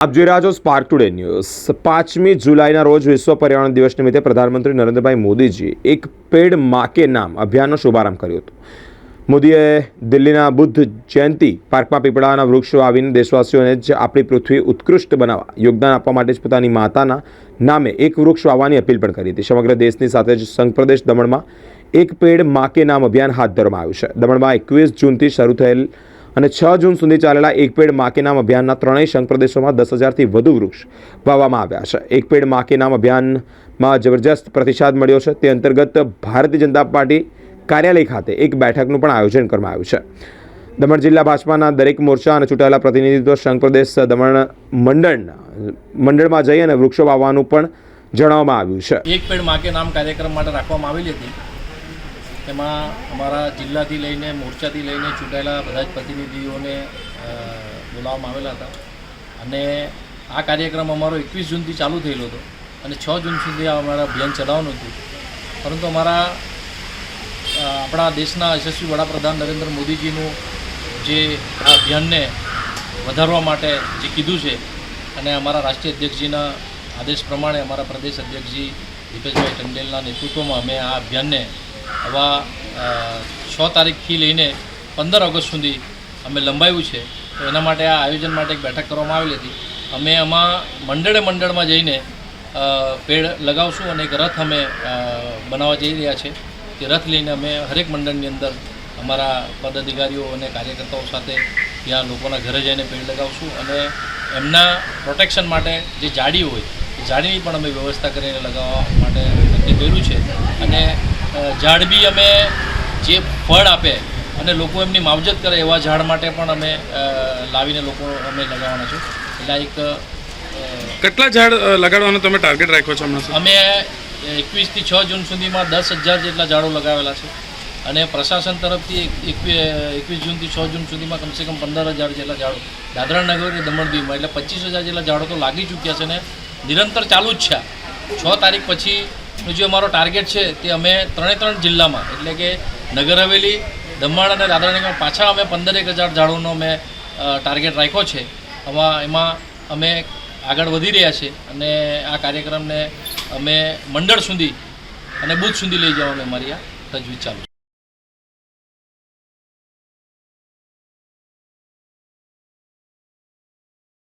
આપ જોઈ રહ્યા છો સ્પાર્ક ટુડે ન્યૂઝ પાંચમી જુલાઈના રોજ વિશ્વ પર્યાવરણ દિવસ નિમિત્તે પ્રધાનમંત્રી નરેન્દ્રભાઈ મોદીજી એક પેડ માકે નામ અભિયાનનો શુભારંભ કર્યો હતો. મોદીએ દિલ્હીના બુદ્ધ જયંતિ પાર્કમાં પીપળાના વૃક્ષો આવીને દેશવાસીઓને જ આપણી પૃથ્વી ઉત્કૃષ્ટ બનાવવા, યોગદાન આપવા માટે જ પોતાની માતાના નામે એક વૃક્ષ વાવવાની અપીલ પણ કરી હતી. સમગ્ર દેશની સાથે જ સંઘ પ્રદેશ દમણમાં એક પેડ મા કે નામ અભિયાન હાથ ધરવામાં આવ્યું છે. દમણમાં એકવીસ જૂનથી શરૂ થયેલ અને છ જૂન સુધી ચાલેલા એક પેડ મા નામ અભિયાનના ત્રણેય શંખ પ્રદેશોમાં દસ હજારથી વધુ વૃક્ષ વાવવામાં આવ્યા છે. એક પેડ મા નામ અભિયાનમાં જબરજસ્ત પ્રતિસાદ મળ્યો છે. તે અંતર્ગત ભારતીય જનતા પાર્ટી કાર્યાલય ખાતે એક બેઠકનું પણ આયોજન કરવામાં આવ્યું છે. દમણ જિલ્લા ભાજપાના દરેક મોરચા અને ચૂંટાયેલા પ્રતિનિધિત્વ સંઘ પ્રદેશ દમણ મંડળના મંડળમાં જઈ અને વૃક્ષો વાવવાનું પણ જણાવવામાં આવ્યું છે. એક પેડ માકે નામ કાર્યક્રમ માટે રાખવામાં આવેલી હતી. તેમાં અમારા જિલ્લાથી લઈને મોરચાથી લઈને ચૂંટાયેલા બધા જ પ્રતિનિધિઓને બોલાવવામાં આવેલા હતા. અને આ કાર્યક્રમ અમારો એકવીસ જૂનથી ચાલુ થયેલો હતો અને છ જૂન સુધી આ અમારા અભિયાન ચલાવવાનું હતું. પરંતુ અમારા આપણા દેશના યશસ્વી વડાપ્રધાન નરેન્દ્ર મોદીજીનું જે આ અભિયાનને વધારવા માટે જે કીધું છે અને અમારા રાષ્ટ્રીય અધ્યક્ષજીના આદેશ પ્રમાણે અમારા પ્રદેશ અધ્યક્ષજી દીપેશભાઈ ટંડેલના નેતૃત્વમાં અમે આ અભિયાનને આવા છ તારીખથી લઈને પંદર ઓગસ્ટ સુધી અમે લંબાવ્યું છે. તો એના માટે આ આયોજન માટે એક બેઠક કરવામાં આવેલી હતી. અમે આમાં મંડળે મંડળમાં જઈને પેડ લગાવશું અને એક રથ અમે બનાવવા જઈ રહ્યા છે. તે રથ લઈને અમે હરેક મંડળની અંદર અમારા પદાધિકારીઓ અને કાર્યકર્તાઓ સાથે ત્યાં લોકોના ઘરે જઈને પેડ લગાવશું અને એમના પ્રોટેક્શન માટે જે જાડી હોય, એ જાડીની પણ અમે વ્યવસ્થા કરીને લગાવવા માટે નક્કી કર્યું છે. અને અ, ઝાડ બી અમે જે ફળ આપે અને લોકો એમની માવજત કરે એવા ઝાડ માટે પણ અમે લાવીને લોકો અમે લગાવવાના છે. એટલે એક કેટલા ઝાડ લગાડવાનો તમે ટાર્ગેટ રાખ્યો છો હમણાં અમે એકવીસથી છ જૂન સુધીમાં દસ હજાર જેટલા ઝાડો લગાવેલા છે. અને પ્રશાસન તરફથી એકવીસ જૂનથી છ જૂન સુધીમાં કમસે કમ પંદર હજાર જેટલા ઝાડો દાદરા નગર અને દમણ દીવમાં એટલે પચીસ હજાર જેટલા ઝાડો તો લાગી ચૂક્યા છે ને નિરંતર ચાલુ જ છે છ તારીખ પછીનો જે અમારો ટાર્ગેટ છે તે અમે ત્રણે ત્રણ જિલ્લામાં, એટલે કે નગર હવેલી, દમણ અને દાદરા પાછા અમે પંદર એક હજાર ઝાડોનો અમે ટાર્ગેટ રાખ્યો છે. આમાં, એમાં અમે આગળ વધી રહ્યા છે અને આ કાર્યક્રમને અમે મંડળ સુધી અને બુથ સુધી લઈ જવાનું અમારી આ તજવીજ ચાલુ